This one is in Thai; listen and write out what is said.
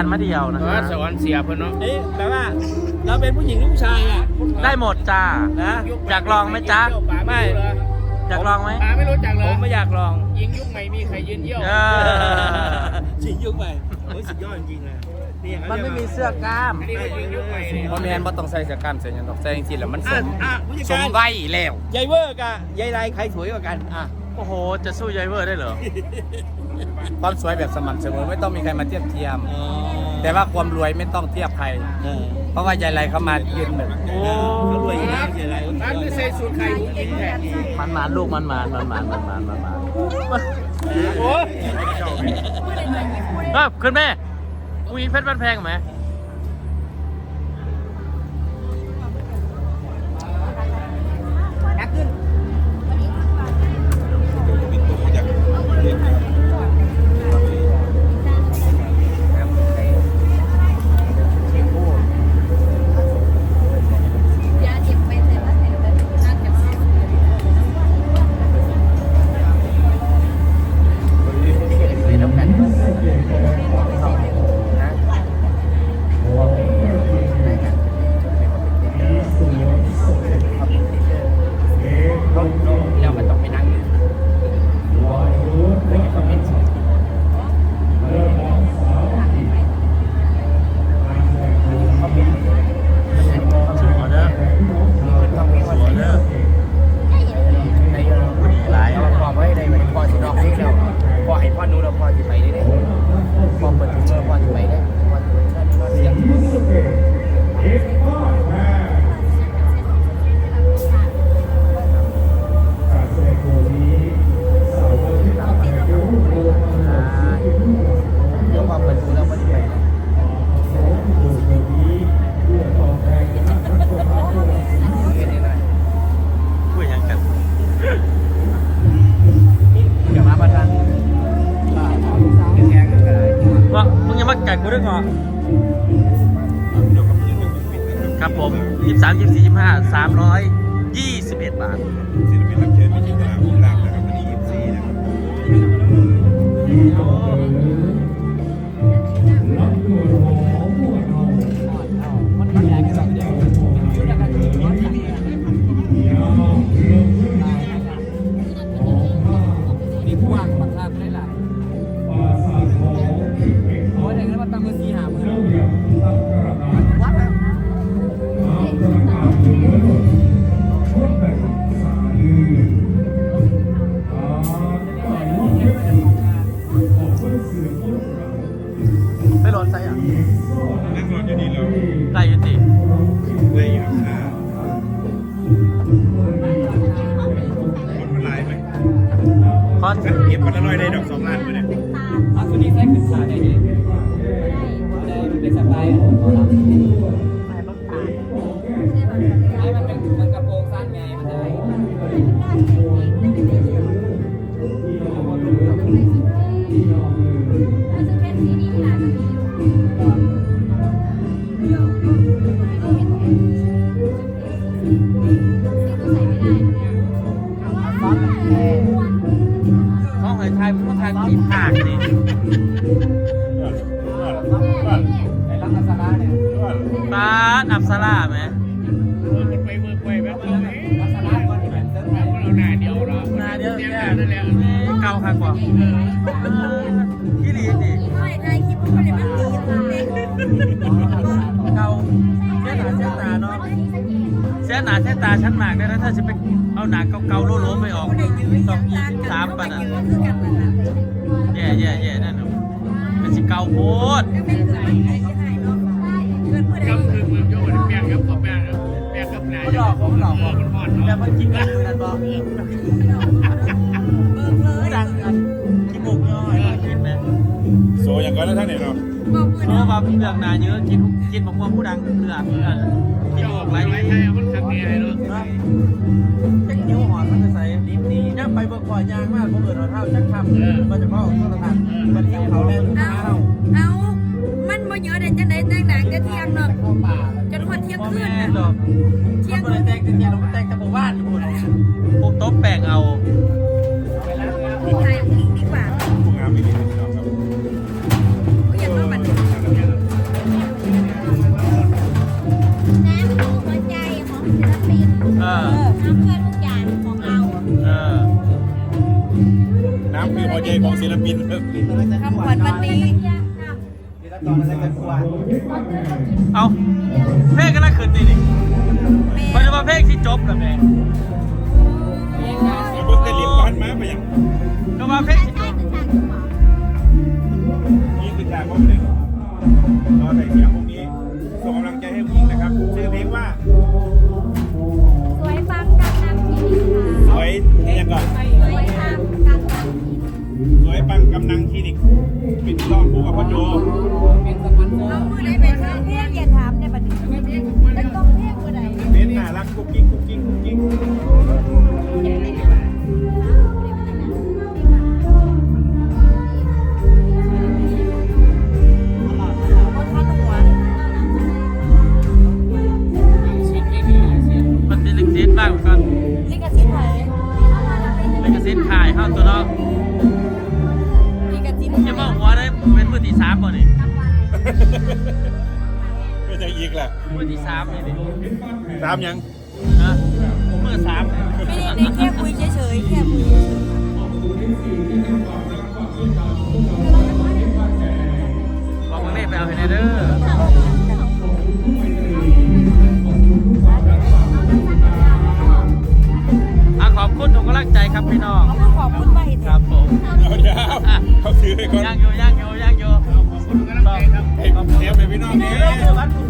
การมาเดียวนะเออคะสวรรค์เสียเพิ่นเนาะเอ๊ะแปลว่าเราเป็นผู้หญิงหรือผู้ชายอะได้หมดจ้า นะ อยากลองไหมจ๊ะ ไม่ อยากลองไหมป๋าไม่รู้จักเลผยมไม่อยากลอง ยิงยุคใหม่มีใครยืนเยี่ยวเออจริงยุคใหม่โอ้ยสุดยอดจริงๆเลยนี่อย่างมันไม่มีเสื้อกล้าม อันนี้ก็ยิงยุคใหม่เนี่ย บ่แม่นบ่ต้องใส่เสื้อกล้ามใส่หยังดอกใส่จังซี่แหล้วมันสอะมอะผู้จัดสมการไว้แล้วยายเวอร์กับยายไรใครสวยกว่ากันอะโอ้โห จะสู้ยายเวอร์ได้เหรอ ความสวยแบบสม่ำเสมอไม่ต้องมีใครมาเทียบเทียมอ๋อแต่ว่าความรวยไม่ต้องเทียบใครเออเพราะว่ายายไรเขามายืนหนึ่งโอ้เขารวยอยู่แล้วยายไรร้านคือใส่สูตรไข่หมูยิงแทนมันหมานลูกมันหมานมันหมานมันหมานมันหมานโอ้ยเออขึ้นแม่อุ้ยเพชรบ้านแพงไหม มึงยังมากัดกูด้วยเหรอครับผม 23 24 25 321 บาท คอสกันเก็บมันละร้อยได้ดอกสองล้านเลยเนี่ยเอาตัวนี้ใส่ขึ้นขาได้ดีได้เป็นสบายให้ ไอ้ไทยพวกไทยมีผากนี่ไอ้ลักษณะเนี่ยบ้านอับสลาไหมมันไปเบิกไปแบบนี้ลักษณะคนที่เป็นเส้นไหนเราหน้าเดียวเราหนาเดียวเดีเนี่ยนั่นแหละเก่าค่ะกว่าพี่ลีดิเก่าเส้นหนาเส้นตาเนาะเส้นหนาเส้นตาชั้นมากเลยนะถ้าจะไปเอาหนาเก่าๆโล้ๆไปออกสองยี่ มันสิเก่าโพดกับคือมือโยนแป้งกับขอบแป้งแป้งกับหน้ามันหลอกผมหลอกผมมันอ่อนแต่เนาะมันกินกันอยู่นั่นบ่ดังกันกินบุกย่อยกินไหมโซอย่างก่อนแล้วท่านเนี่ยเนาะเพราะว่าเลือกนาเยอะกินกินบอกว่าผู้ดังเลือกเลือกกินเจ้าบุกไรไรไทยมันขังเนี่ยเนาะ ไปเบิกก่อยยางมากผมเอิดเอาเท่าจักคำมันจะเข้าโทรทัศน์มันเที่ยวเขาแรงลูกค้าเราเอามันบ่เยอะได้จังได๋แต่งหนังจะเที่ยงเนาะเข้าป่าจนฮอดเที่ยงพ่อคืนแม่น่ะดอกมันบริแตงแต่เทียนมันแตงแต่หมู่บ้านพูดปุ๊บโต๊ะแปลงเอา คือหัวใจของศิลปินครับคำขวัญวันนี้เอาเพลงกันละคืนนี่ดิเพราะว่าเพลงที่จบแล้วแม่แล้วก็จะรีบร้อนมาไปอย่างก็ว่าเพลงที่จบนี่คือจากผมเลยรอใส่เสียงพวกนี้ส่งกำลังใจให้ผู้หญิงนะครับชื่อเพลงว่า สวยปังกำลังคลินิก ปิดล้อมผู้กับพ่อโจเอามือไหนเป็นเครื่องเพียงอย่าถามในบัดนี้เป็นต้องเพียงมือไหนเบนน่ารักกุ๊กกิ๊กกุ๊กกิ๊กกุ๊กกิ๊ก จะบอกหัวได้เป็นมือที่สามบ่นี่ไม่ใช่อีกแหละมือที่สามนี่ดิตามยังนะมือสามนี่ไม่ได้ในแค่คุยเฉยๆแค่คุยบอกมึงนี่ไปเอาให้แน่เด้ออะขอบคุณทุกกำลังใจครับพี่น้องเขาขอบคุณมาเห็นครับผมเอาเดี๋ยวเขาซื้อให้ก่อนย่างอยู่ย่างอยู่ย่างอยู่ให้เทปไปพี่น้องนี่นี่คือวัดคุณพิษครับเพื่อน